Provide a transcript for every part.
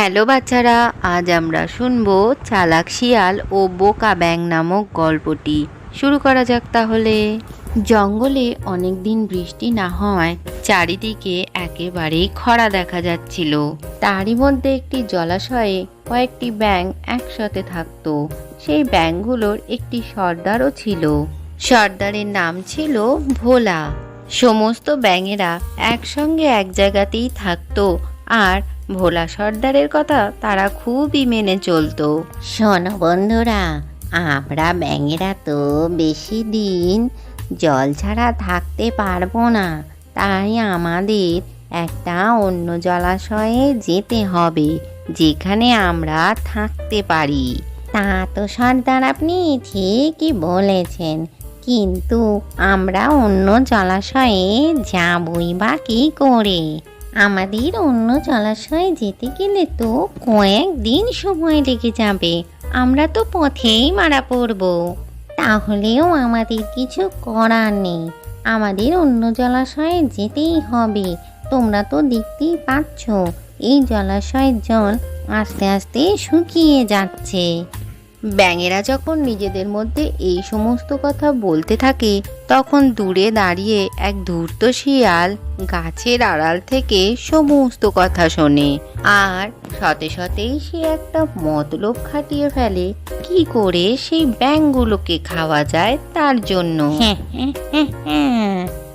Hello বাচ্চারা, আজ আমরা শুনব চালাক শিয়াল ও বোকা ব্যাং নামক গল্পটি। শুরু করা যাক তাহলে। জঙ্গলে অনেক দিন বৃষ্টি না হওয়ায় চারিদিকে একেবারেই খরা দেখা যাচ্ছিল। তারই মধ্যে একটি জলাশয়ে কয়েকটি ব্যাং একসাথে থাকতো। সেই ব্যাংগুলোর একটি সর্দারও ছিল। সর্দারের নাম ছিল ভোলা। সমস্ত ব্যাঙেরা একসঙ্গে এক জায়গাতেই থাকতো আর ভোলা সর্দারের কথা তারা খুবই মেনে চলতো। শোনো বন্ধুরা, আমরা ব্যাঙেরা তো বেশি দিন জল ছাড়া থাকতে পারব না, তাই আমাদের একটা অন্য জলাশয়ে যেতে হবে, যেখানে আমরা থাকতে পারি। তা তো সর্দার আপনি ঠিকই বলেছেন, কিন্তু আমরা অন্য জলাশয়ে যাবই বা কী করে? আমাদের অন্য জলাশয়ে যেতে গেলে তো কয়েকদিন সময় লেগে যাবে। আমরা তো পথেই মারা পড়ব। তাহলেও আমাদের কিছু করার নেই। আমাদের অন্য জলাশয়ে যেতেই হবে। তোমরা তো দেখতেই পাচ্ছ, এই জলাশয়ের জল আস্তে আস্তে শুকিয়ে যাচ্ছে। ব্যাঙেরা যখন নিজেদের মধ্যে এই সমস্ত কথা বলতে থাকে, তখন দূরে দাঁড়িয়ে এক ধূর্ত শিয়াল গাছের আড়াল থেকে সমস্ত কথা শোনে। আর সতে সতেই সে একটা মতলব খাটিয়ে ফেলে, কি করে সেই ব্যাঙগুলোকে খাওয়া যায় তার জন্য?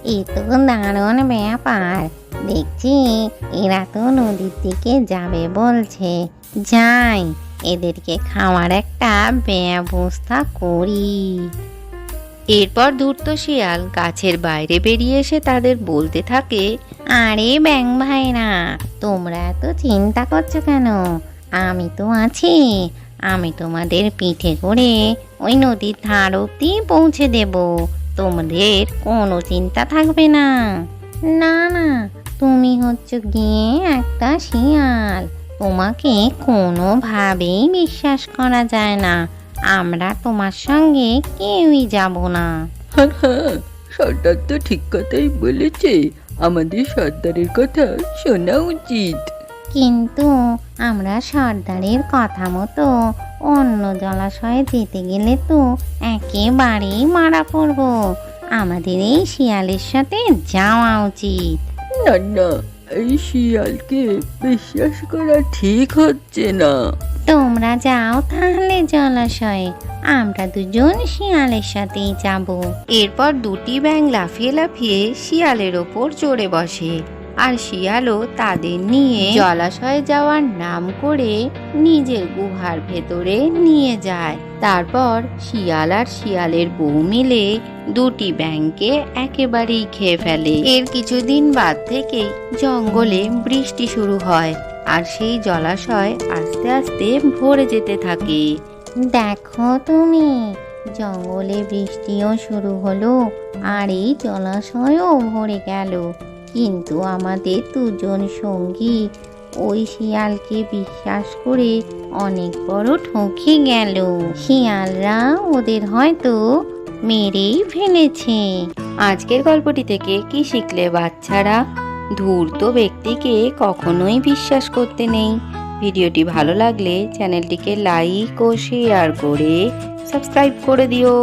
এ তো দারুণ ব্যাপার। দেখছি এরা তো নদীর দিকে যাবে বলছে। যাই। এদেরকে খাওয়ার একটা ব্যবস্থা করি। এরপর ধূর্ত শিয়াল গাছের বাইরে বেরিয়ে এসে তাদের বলতে থাকে, আরে ব্যাং ভাইরা, তোমরা এত চিন্তা করছ কেন? আমি তো আছি। আমি তোমাদের পিঠে করে ওই নদীর ধার অব্দি পৌঁছে দেব। তোমাদের কোনো চিন্তা থাকবে না। না না, তুমি হচ্ছে গিয়ে একটা শিয়াল। তোমাকে কোনোভাবেই বিশ্বাস করা যায় না। আমরা তোমার সঙ্গে কেউই যাব না। হ্যাঁ হ্যাঁ সর্দার তো ঠিক কথাই বলেছে। আমাদের সর্দারের কথা শোনা উচিত। কিন্তু আমরা সর্দারের কথা মতো অন্য জলাশয়ে যেতে গেলে তো একেবারেই মারা পড়ব। আমাদের এই শিয়ালের সাথে যাওয়া উচিত। না না এই শিয়ালকে বিশ্বাস করা ঠিক হচ্ছে না। তোমরা যাও তাহলে জলাশয়ে, আমরা দুজন শিয়ালের সাথেই যাব। এরপর দুটি ব্যাং লাফিয়ে লাফিয়ে শিয়ালের ওপর চড়ে বসে। আর শিয়ালও তাদের নিয়ে জলাশয়ে যাওয়ার নাম করে নিজের গুহার ভেতরে নিয়ে যায়। তারপর শিয়াল আর শিয়ালের বউ মিলে দুটি ব্যাংকে একেবারেই খেয়ে ফেলে। এর কিছুদিন বাদ থেকেই জঙ্গলে বৃষ্টি শুরু হয় আর সেই জলাশয় আস্তে আস্তে ভরে যেতে থাকে। দেখো তুমি, জঙ্গলে বৃষ্টিও শুরু হলো আর এই জলাশয়ও ভরে গেল। কিন্তু আমাদের দুজন সঙ্গী ওই শিয়ালকে বিশ্বাস করে অনেক বড় ঠকে গেল। শিয়ালরা ওদের হয়তো মেরেই ফেলেছে। আজকের গল্পটি থেকে কি শিখলে বাচ্চারা? ধূর্ত ব্যক্তিকে কখনোই বিশ্বাস করতে নেই। ভিডিওটি ভালো লাগলে চ্যানেলটিকে লাইক ও শেয়ার করে সাবস্ক্রাইব করে দিও।